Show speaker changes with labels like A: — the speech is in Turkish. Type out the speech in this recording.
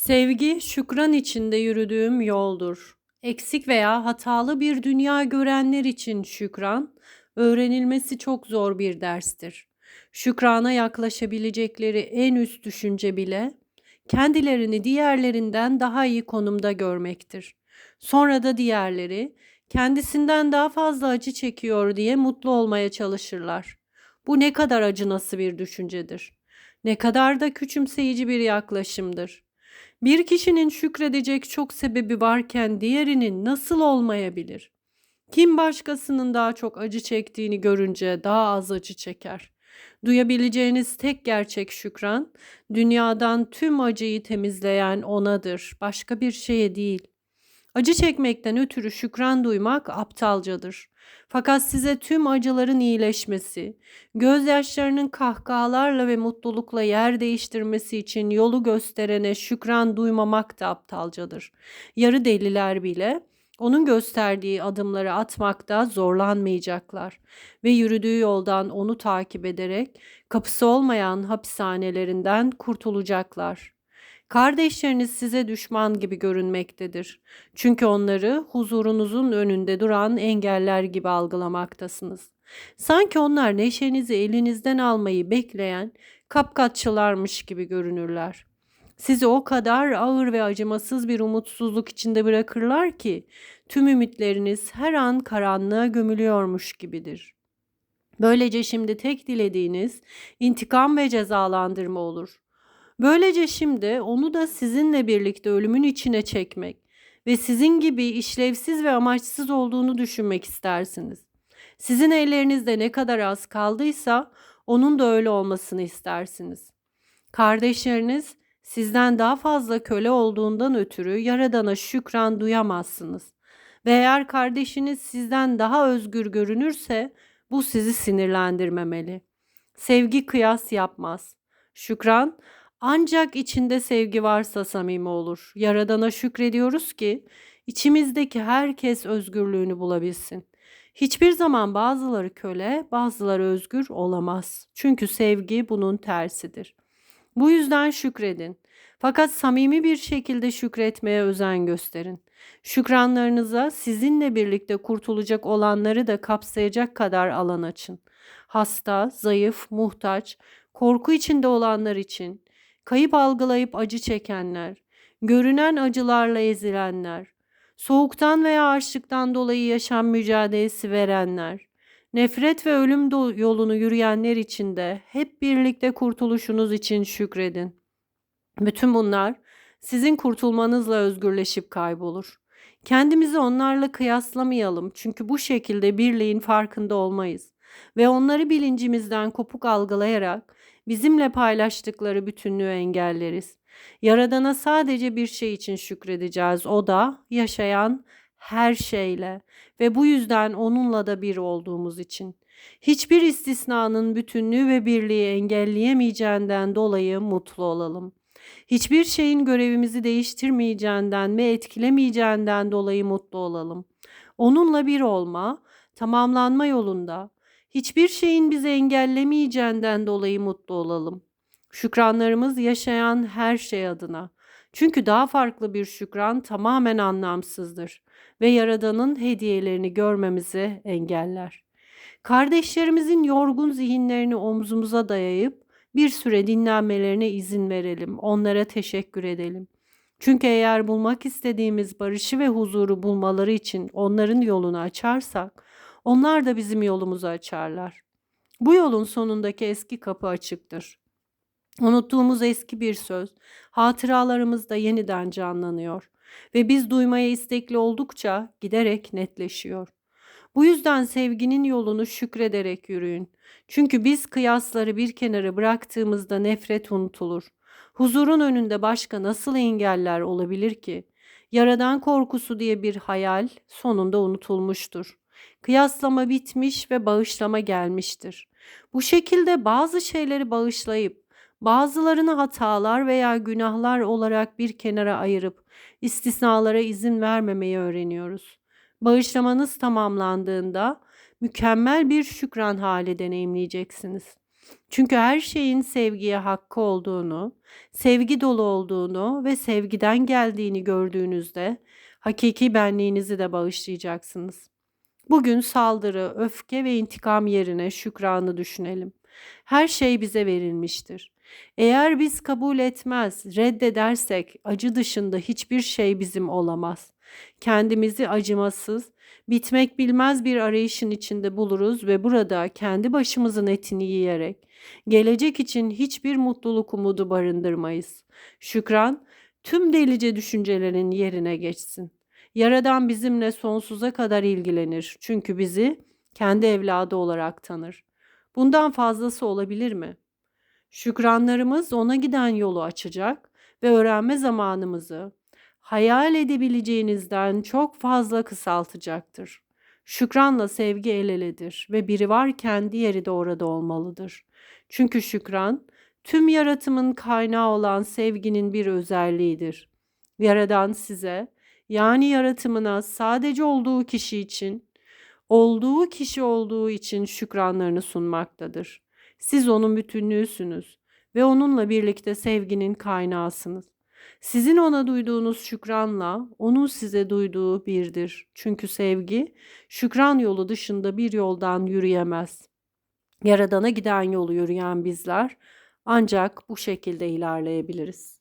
A: Sevgi, şükran içinde yürüdüğüm yoldur. Eksik veya hatalı bir dünya görenler için şükran, öğrenilmesi çok zor bir derstir. Şükrana yaklaşabilecekleri en üst düşünce bile, kendilerini diğerlerinden daha iyi konumda görmektir. Sonra da diğerleri, kendisinden daha fazla acı çekiyor diye mutlu olmaya çalışırlar. Bu ne kadar acınası bir düşüncedir. Ne kadar da küçümseyici bir yaklaşımdır. Bir kişinin şükredecek çok sebebi varken diğerinin nasıl olmayabilir? Kim başkasının daha çok acı çektiğini görünce daha az acı çeker? Duyabileceğiniz tek gerçek şükran, dünyadan tüm acıyı temizleyen onadır, başka bir şeye değil. Acı çekmekten ötürü şükran duymak aptalcadır. Fakat size tüm acıların iyileşmesi, gözyaşlarının kahkahalarla ve mutlulukla yer değiştirmesi için yolu gösterene şükran duymamak da aptalcadır. Yarı deliler bile onun gösterdiği adımları atmakta zorlanmayacaklar ve yürüdüğü yoldan onu takip ederek kapısı olmayan hapishanelerinden kurtulacaklar. Kardeşleriniz size düşman gibi görünmektedir. Çünkü onları huzurunuzun önünde duran engeller gibi algılamaktasınız. Sanki onlar neşenizi elinizden almayı bekleyen kapkaççılarmış gibi görünürler. Sizi o kadar ağır ve acımasız bir umutsuzluk içinde bırakırlar ki tüm ümitleriniz her an karanlığa gömülüyormuş gibidir. Böylece şimdi tek dilediğiniz intikam ve cezalandırma olur. Böylece şimdi onu da sizinle birlikte ölümün içine çekmek ve sizin gibi işlevsiz ve amaçsız olduğunu düşünmek istersiniz. Sizin ellerinizde ne kadar az kaldıysa onun da öyle olmasını istersiniz. Kardeşleriniz sizden daha fazla köle olduğundan ötürü Yaradan'a şükran duyamazsınız. Ve eğer kardeşiniz sizden daha özgür görünürse bu sizi sinirlendirmemeli. Sevgi kıyas yapmaz. Şükran ancak içinde sevgi varsa samimi olur. Yaradana şükrediyoruz ki içimizdeki herkes özgürlüğünü bulabilsin. Hiçbir zaman bazıları köle, bazıları özgür olamaz. Çünkü sevgi bunun tersidir. Bu yüzden şükredin. Fakat samimi bir şekilde şükretmeye özen gösterin. Şükranlarınıza sizinle birlikte kurtulacak olanları da kapsayacak kadar alan açın. Hasta, zayıf, muhtaç, korku içinde olanlar için, kayıp algılayıp acı çekenler, görünen acılarla ezilenler, soğuktan veya açlıktan dolayı yaşam mücadelesi verenler, nefret ve ölüm yolunu yürüyenler için de hep birlikte kurtuluşunuz için şükredin. Bütün bunlar sizin kurtulmanızla özgürleşip kaybolur. Kendimizi onlarla kıyaslamayalım çünkü bu şekilde birliğin farkında olmayız ve onları bilincimizden kopuk algılayarak bizimle paylaştıkları bütünlüğü engelleriz. Yaradana sadece bir şey için şükredeceğiz. O da yaşayan her şeyle ve bu yüzden onunla da bir olduğumuz için. Hiçbir istisnanın bütünlüğü ve birliği engelleyemeyeceğinden dolayı mutlu olalım. Hiçbir şeyin görevimizi değiştirmeyeceğinden ve etkilemeyeceğinden dolayı mutlu olalım. Onunla bir olma, tamamlanma yolunda hiçbir şeyin bizi engellemeyeceğinden dolayı mutlu olalım. Şükranlarımız yaşayan her şey adına. Çünkü daha farklı bir şükran tamamen anlamsızdır ve Yaradan'ın hediyelerini görmemizi engeller. Kardeşlerimizin yorgun zihinlerini omzumuza dayayıp bir süre dinlenmelerine izin verelim, onlara teşekkür edelim. Çünkü eğer bulmak istediğimiz barışı ve huzuru bulmaları için onların yolunu açarsak, onlar da bizim yolumuzu açarlar. Bu yolun sonundaki eski kapı açıktır. Unuttuğumuz eski bir söz, hatıralarımızda yeniden canlanıyor ve biz duymaya istekli oldukça giderek netleşiyor. Bu yüzden sevginin yolunu şükrederek yürüyün. Çünkü biz kıyasları bir kenara bıraktığımızda nefret unutulur. Huzurun önünde başka nasıl engeller olabilir ki? Yaradan korkusu diye bir hayal sonunda unutulmuştur. Kıyaslama bitmiş ve bağışlama gelmiştir. Bu şekilde bazı şeyleri bağışlayıp bazılarını hatalar veya günahlar olarak bir kenara ayırıp istisnalara izin vermemeyi öğreniyoruz. Bağışlamanız tamamlandığında mükemmel bir şükran hali deneyimleyeceksiniz. Çünkü her şeyin sevgiye hakkı olduğunu, sevgi dolu olduğunu ve sevgiden geldiğini gördüğünüzde hakiki benliğinizi de bağışlayacaksınız. Bugün saldırı, öfke ve intikam yerine şükranı düşünelim. Her şey bize verilmiştir. Eğer biz kabul etmez, reddedersek acı dışında hiçbir şey bizim olamaz. Kendimizi acımasız, bitmek bilmez bir arayışın içinde buluruz ve burada kendi başımızın etini yiyerek gelecek için hiçbir mutluluk umudu barındırmayız. Şükran tüm delice düşüncelerin yerine geçsin. Yaradan bizimle sonsuza kadar ilgilenir. Çünkü bizi kendi evladı olarak tanır. Bundan fazlası olabilir mi? Şükranlarımız ona giden yolu açacak ve öğrenme zamanımızı hayal edebileceğinizden çok fazla kısaltacaktır. Şükranla sevgi el eledir ve biri varken diğeri de orada olmalıdır. Çünkü şükran tüm yaratımın kaynağı olan sevginin bir özelliğidir. Yaradan size yani yaratımına sadece olduğu kişi için, olduğu kişi olduğu için şükranlarını sunmaktadır. Siz onun bütünlüğüsünüz ve onunla birlikte sevginin kaynağısınız. Sizin ona duyduğunuz şükranla onun size duyduğu birdir. Çünkü sevgi şükran yolu dışında bir yoldan yürüyemez. Yaradana giden yolu yürüyen bizler ancak bu şekilde ilerleyebiliriz.